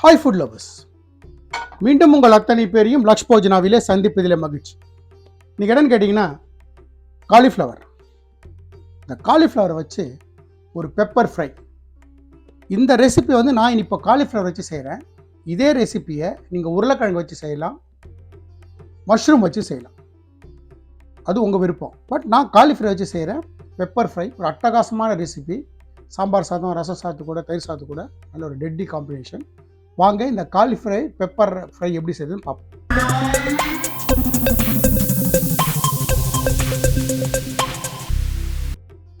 Hi food lovers மீண்டும் உங்கள் அத்தனை பேரையும் லக்ஷ் போஜனாவிலே சந்திப்பதில் மகிழ்ச்சி. நீங்கள் என்னன்னு கேட்டிங்கன்னா காலிஃப்ளவர் இந்த காலிஃப்ளவரை வச்சு ஒரு பெப்பர் ஃப்ரை இந்த ரெசிபி வந்து நான் இனி இப்போ காலிஃப்ளவர் வச்சு செய்கிறேன் இதே ரெசிபியை நீங்கள் உருளைக்கிழங்கு வச்சு செய்யலாம். மஷ்ரூம் வச்சு செய்யலாம். அது உங்கள் விருப்பம். பட் நான் காலிஃப்ளவர் வச்சு செய்கிறேன் பெப்பர் ஃப்ரை ஒரு அட்டகாசமான ரெசிபி சாம்பார் சாதம் ரசம் சாத்து கூட தயிர் சாத்து கூட நல்ல ஒரு டெட்டி காம்பினேஷன் வாங்க இந்த காலிஃப்ரை பெப்பர் ஃப்ரை எப்படி செய்யுதுன்னு பார்ப்போம்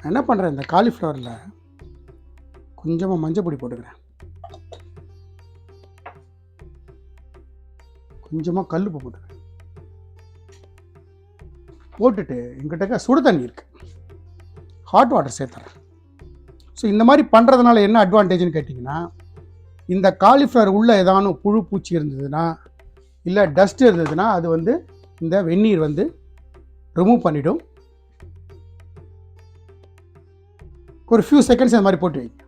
நான் என்ன பண்ணுறேன் இந்த காலிஃப்ளவரில் கொஞ்சமாக மஞ்சள் பொடி போட்டுக்கிறேன். கொஞ்சமாக கல்லுப்பு போட்டுக்கிறேன். போட்டுட்டு எங்கிட்ட சுடு தண்ணி இருக்குது ஹாட் வாட்டர் சேர்த்துறேன். ஸோ இந்த மாதிரி பண்ணுறதுனால என்ன அட்வான்டேஜ்னு கேட்டிங்கன்னா இந்த காலிஃப்ளவர் உள்ளே ஏதானும் புழு பூச்சி இருந்ததுன்னா இல்லை டஸ்ட் இருந்ததுன்னா அது வந்து இந்த வெந்நீர் வந்து ரிமூவ் பண்ணிடும். ஒரு ஃபியூ செகண்ட்ஸ் அந்த மாதிரி போட்டு வைங்க.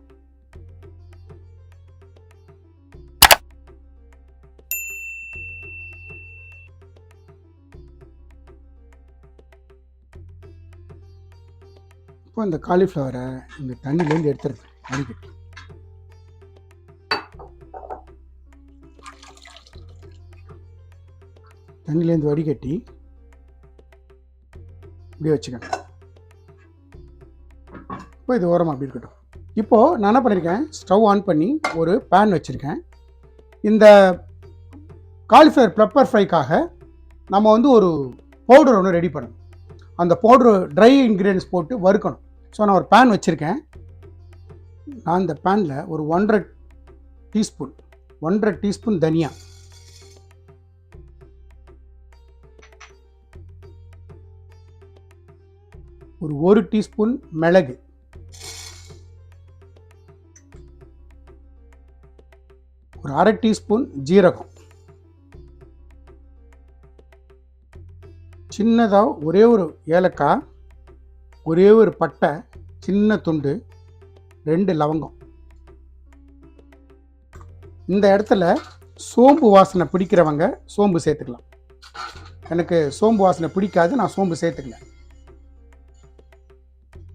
இப்போ இந்த காலிஃப்ளவரை இந்த தண்ணியிலேருந்து எடுத்துருது அடிக்கட்டு தண்ணியிலேருந்து வடிகட்டி இப்படியே வச்சுக்கோங்க. இப்போ இது ஓரமாக அப்படி இருக்கட்டும். இப்போது நான் என்ன பண்ணியிருக்கேன் ஸ்டவ் ஆன் பண்ணி ஒரு பேன் வச்சுருக்கேன். இந்த காலிஃப்ளவர் பெப்பர் ஃப்ரைக்காக நம்ம வந்து ஒரு பவுடர் ஒன்று ரெடி பண்ணணும். அந்த பவுடர் ட்ரை இன்க்ரீடியன்ஸ் போட்டு வறுக்கணும். ஸோ நான் ஒரு பேன் வச்சுருக்கேன். நான் இந்த பேனில் ஒரு ஒன்றரை டீஸ்பூன் ஒன்றரை டீஸ்பூன் தனியா ஒரு ஒரு டீஸ்பூன் மிளகு. ஒரு அரை டீஸ்பூன் ஜீரகம். சின்னதாக ஒரே ஒரு ஏலக்காய் ஒரே ஒரு பட்டை சின்ன துண்டு ரெண்டு லவங்கம். இந்த இடத்துல சோம்பு வாசனை பிடிக்கிறவங்க சோம்பு சேர்த்துக்கலாம். எனக்கு சோம்பு வாசனை பிடிக்காது நான் சோம்பு சேர்த்துக்கல.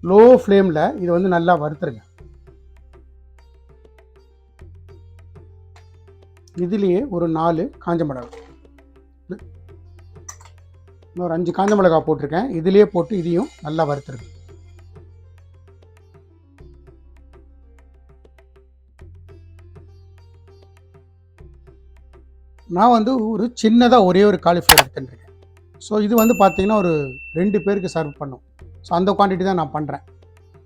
லோ ஃப்ளேமில் இது வந்து நல்லா வறுத்துருங்க. இதுலேயே ஒரு நாலு காஞ்ச மிளகா இன்னொரு அஞ்சு காஞ்ச மிளகா போட்டிருக்கேன். இதுலேயே போட்டு இதையும் நல்லா வறுத்துருங்க. நான் வந்து ஒரு சின்னதாக ஒரே ஒரு காலிஃப்ளவர் எடுத்துட்டுருக்கேன். ஸோ இது வந்து பார்த்திங்கன்னா ஒரு ரெண்டு பேருக்கு சர்வ் பண்ணும். ஸோ அந்த குவான்டிட்டி தான் நான் பண்ணுறேன்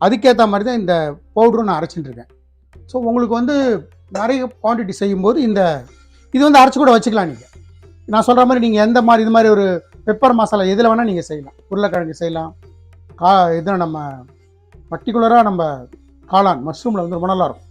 அதுக்கேற்ற மாதிரி தான் இந்த பவுடரும் நான் அரைச்சிட்டுருக்கேன் ஸோ உங்களுக்கு வந்து நிறைய குவான்டிட்டி செய்யும்போது இந்த இது வந்து அரைச்சி கூட வச்சுக்கலாம் நீங்கள் நான் சொல்கிற மாதிரி நீங்கள் எந்த மாதிரி இது மாதிரி ஒரு பெப்பர் மசாலா எதில் வேணால் நீங்கள் செய்யலாம். உருளைக்கிழங்கு செய்யலாம். கா இது நம்ம பர்டிகுலராக நம்ம காளான் மஷ்ரூமில் வந்து ரொம்ப நல்லாயிருக்கும்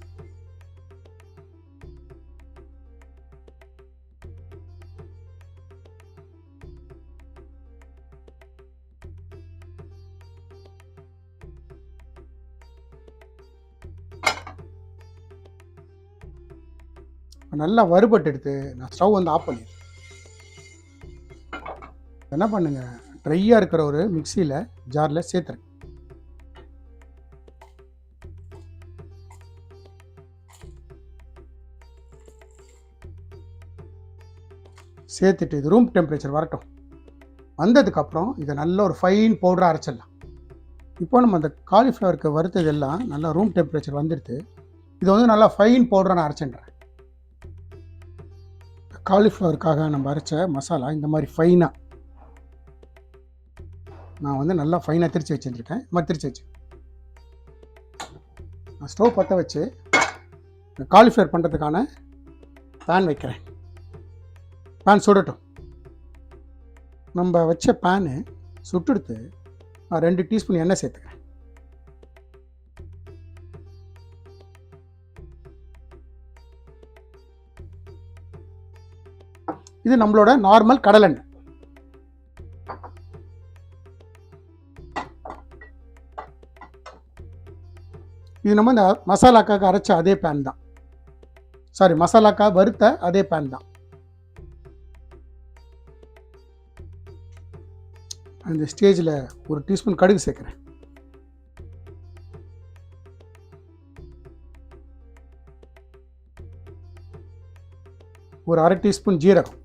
நல்லா வறுபட்டு எடுத்து நான் ஸ்டவ் வந்து ஆஃப் பண்ணிடுறேன். என்ன பண்ணுங்க? ட்ரையாக இருக்கிற ஒரு மிக்சியில் ஜாரில் சேர்த்துறேன் சேர்த்துட்டு இது ரூம் டெம்பரேச்சர் வரட்டும். வந்ததுக்கப்புறம் இதை நல்ல ஒரு ஃபைன் பவுடராக அரைச்சிடலாம். இப்போ நம்ம அந்த காலிஃப்ளவருக்கு வறுத்ததெல்லாம் நல்லா ரூம் டெம்பரேச்சர் வந்துடுது. இதை வந்து நல்லா ஃபைன் பவுடராக நான் அரைச்சிடுறேன். காலிஃப்ளவருக்காக நம்ம அரைச்ச மசாலா இந்த மாதிரி ஃபைனாக நான் வந்து நல்லா ஃபைனாக திரிச்சு வச்சுருக்கேன் இந்த மாதிரி திரிச்சு வச்சு. நான் ஸ்டவ் பற்ற வச்சு காலிஃப்ளவர் பண்ணுறதுக்கான பேன் வைக்கிறேன். பேன் சுடட்டும். நம்ம வச்ச பேனு சுட்டுடுத்து நான் ரெண்டு டீஸ்பூன் எண்ணெய் சேர்த்துக்கிறேன். இது நம்மளோட நார்மல் கடலெண்ணெய் இது நம்ம இந்த மசாலாக்காக அரைச்ச அதே பேன் தான். சாரி மசாலாக்கா வறுத்த அதே பேன் தான். அந்த ஸ்டேஜில் ஒரு டீஸ்பூன் கடுகு சேர்க்குறேன். ஒரு அரை டீஸ்பூன் ஜீரகம்.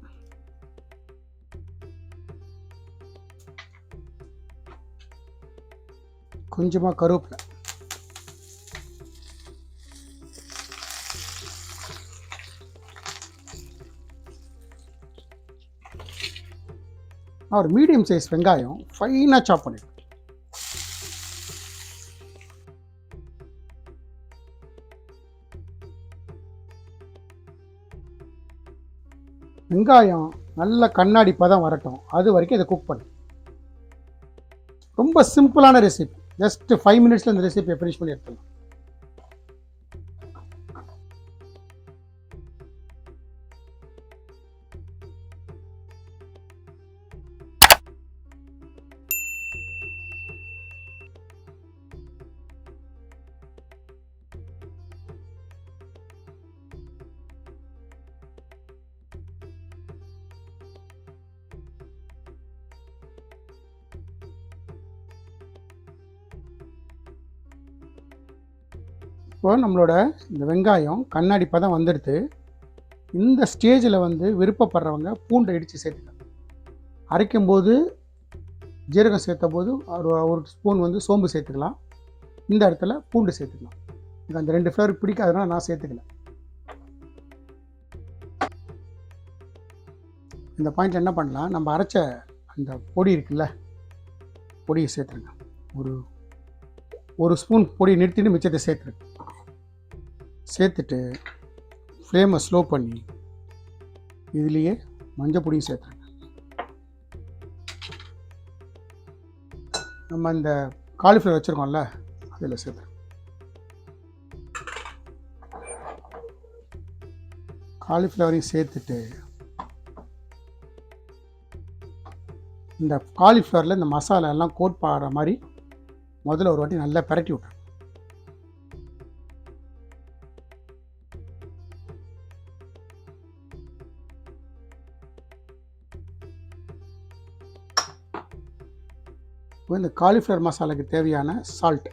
கொஞ்சமாக கருவேப்பிலை. ஒரு மீடியம் சைஸ் வெங்காயம் ஃபைனாக சாப் பண்ணிடுவேன் வெங்காயம் நல்ல கண்ணாடி பதம் வரட்டும். அது வரைக்கும் இதை குக் பண்ணு. ரொம்ப சிம்பிளான ரெசிபி ஜஸ்ட் ஃபைவ் மினிட்ஸில் இந்த ரெசிபியை ஃபினிஷ் பண்ணி எடுத்துடலாம். இப்போ நம்மளோட இந்த வெங்காயம் கண்ணாடி பதம் வந்துடுது. இந்த ஸ்டேஜில் வந்து விருப்பப்படுறவங்க பூண்டை இடித்து சேர்த்துக்கலாம் அரைக்கும்போது ஜீரகம் சேர்த்த போது ஒரு ஒரு ஸ்பூன் வந்து சோம்பு சேர்த்துக்கலாம். இந்த இடத்துல பூண்டு சேர்த்துக்கலாம். எனக்கு அந்த ரெண்டு ஃப்ளேவர் பிடிக்காதனால நான் சேர்த்துக்கல. இந்த பாயிண்ட்ல என்ன பண்ணலாம்? நம்ம அரைச்ச அந்த பொடி இருக்குல்ல பொடியை சேர்த்துருங்க. ஒரு ஒரு ஸ்பூன் பொடி நிறுத்திட்டு மிச்சத்தை சேர்த்துருங்க. சேர்த்துட்டு ஃப்ளேமை ஸ்லோ பண்ணி இதுலேயே மஞ்சள் பொடியும் சேர்த்துருங்க. நம்ம இந்த காலிஃப்ளவர் வச்சுருக்கோம்ல அதில் சேர்த்துருங்க. காலிஃப்ளவரையும் சேர்த்துட்டு இந்த காலிஃப்ளவரில் இந்த மசாலா எல்லாம் கோட் பாடுற மாதிரி முதல்ல ஒரு வாட்டி நல்லா பரட்டி விட்ருங்க இப்போ இந்த காலிஃப்ளவர் மசாலாக்கு தேவையான சால்ட்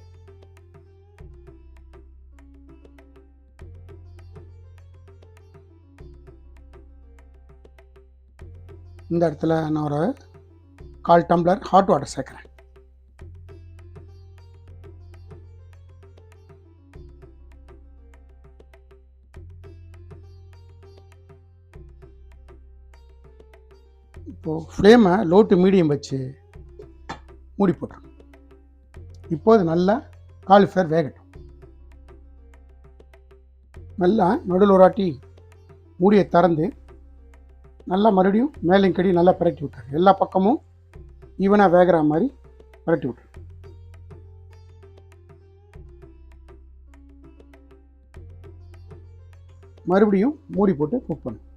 இந்த இடத்துல நான் ஒரு கால் டம்ளர் ஹாட் வாட்டர் சேர்க்குறேன். இப்போது ஃப்ளேமை லோ டு மீடியம் வச்சு மூடி போட்டுருங்க இப்போது நல்லா காலிஃப்ளவர் வேகட்டும். நல்லா நடுவில் ஒரு வாட்டி மூடியை திறந்து நல்லா மறுபடியும் மேலையும் கடி நல்லா பரட்டி விட்டுரு. எல்லா பக்கமும் ஈவனாக வேகிற மாதிரி பிரட்டி விட்டுரு. மறுபடியும் மூடி போட்டு குக் பண்ணும்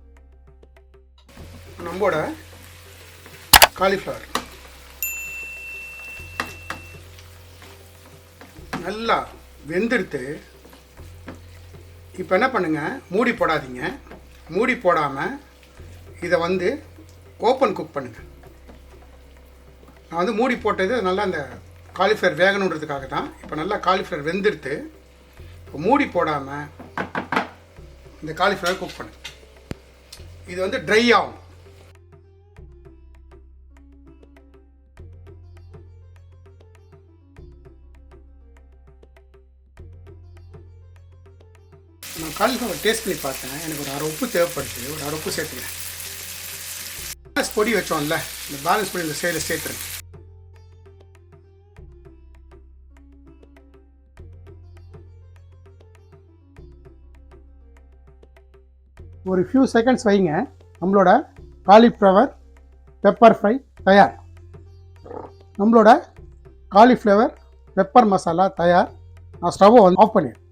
நம்மளோட காலிஃப்ளவர் நல்லா வெந்துடுத்து இப்போ என்ன பண்ணுங்கள் மூடி போடாதீங்க. மூடி போடாமல் இதை வந்து ஓப்பன் குக் பண்ணுங்கள் நான் வந்து மூடி போட்டது நல்லா அந்த காலிஃப்ளவர் வேகணுன்றதுக்காக தான். இப்போ நல்லா காலிஃப்ளவர் வெந்துடுத்து இப்போ மூடி போடாமல் இந்த காலிஃப்ளவர் குக் பண்ணுங்கள் இது வந்து ட்ரை ஆகும். நான் காலிஃப்ளவர் டேஸ்ட் பண்ணி பார்த்தேன். எனக்கு ஒரு அரை உப்பு தேவைப்படுது. ஒரு அரை உப்பு சேர்த்துக்கிறேன். பேலன்ஸ் பொடி வச்சோம்ல இந்த பேலன்ஸ் பொடி இந்த சைடில் சேர்த்துருங்க ஒரு ஃபியூ செகண்ட்ஸ் வைங்க. நம்மளோட காலிஃப்ளவர் பெப்பர் ஃப்ரை தயார். நம்மளோட காலிஃப்ளவர் பெப்பர் மசாலா தயார். நான் ஸ்டவ்வை வந்து ஆஃப் பண்ணிடுறேன்.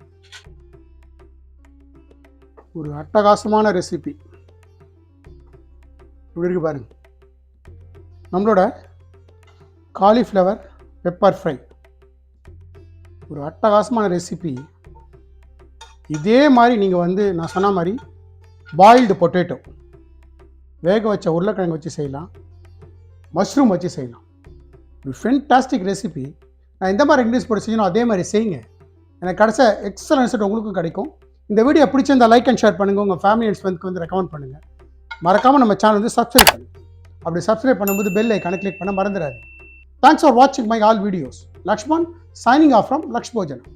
ஒரு அட்டகாசமான ரெசிபி இப்படி இருக்கு பாருங்க. நம்மளோட காலிஃப்ளவர் பெப்பர் ஃப்ரை ஒரு அட்டகாசமான ரெசிபி இதே மாதிரி நீங்கள் வந்து நான் சொன்ன மாதிரி பாயில்டு பொட்டேட்டோ வேக வச்ச உருளைக்கிழங்கு வச்சு செய்யலாம். மஷ்ரூம் வச்சு செய்யலாம். ஒரு ஃபென்டாஸ்டிக் ரெசிபி நான் எந்த மாதிரி இங்கிலீஷ் போட்டு செய்யணும் அதே மாதிரி செய்யுங்க. எனக்கு கிடச்ச எக்ஸலன்ட் ரிசல்ட் உங்களுக்கும் கிடைக்கும். இந்த வீடியோ பிடிச்சிருந்தா லைக் அண்ட் ஷேர் பண்ணுங்கள் உங்கள் ஃபேமிலி அண்ட் ஃப்ரெண்ட்ஸ்க்கு வந்து ரெக்கமெண்ட் பண்ணுங்கள் மறக்காமல் நம்ம சேனல் வந்து சப்ஸ்கிரைப் பண்ணுங்கள் அப்படி சப்ஸ்கிரைப் பண்ணும்போது பெல் ஐக்கானை கிளிக் பண்ண மறந்துடாது தேங்க்ஸ் ஃபார் வாட்சிங் my all videos Lakshman signing off from Lakshmojanam